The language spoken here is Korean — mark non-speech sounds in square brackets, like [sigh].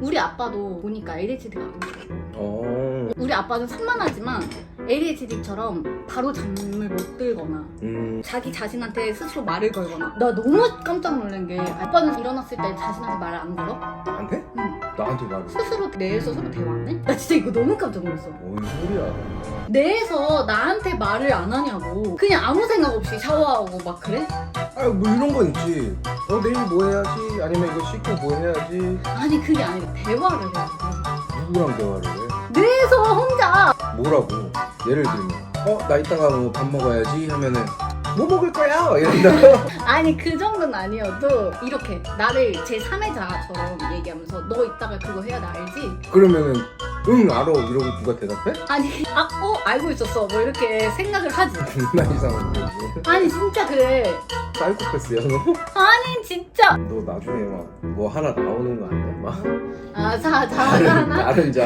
우리 아빠도 보니까 ADHD가 어. 우리 아빠는 산만하지만 ADHD처럼 바로 잠을 못 들거나 음. 자기 자신한테 스스로 말을 걸거나 나 너무 깜짝 놀란 게 아빠는 일어났을 때 자신한테 말을 안 걸어? 나한테? 응 나한테 말을. 스스로 내에서 서로 대화 안 해? 나 진짜 이거 너무 깜짝 놀랐어 뭔 소리야? 내에서 나한테 말을 안 하냐고 그냥 아무 생각 없이 샤워하고 막 그래? 아, 뭐 이런 건 있지. 어, 내일 뭐 해야지? 아니면 이거 씻고 뭐 해야지? 아니 그게 아니라 대화를 해 누구랑 대화를 해? 내에서 혼자 뭐라고? 예를 들면, 어, 나 이따가 뭐 밥 먹어야지 하면은, 뭐 먹을 거야? 이런다. [laughs] 아니 그 정도는 아니어도 이렇게 나를 제 3회자처럼 얘기하면서 너 이따가 그거 해야 돼 알지? 그러면은, 응, 알아. 이러고 누가 대답해? 아니 아 어 알고 있었어 뭐 이렇게 생각을 하지 [laughs] 존나 이상한 거지. 아니 진짜 그래 사이코패스야, 너? 아니 진짜 너 나중에 막 뭐 하나 나오는 거 아니야? 막? 아자자 하나 다른 자.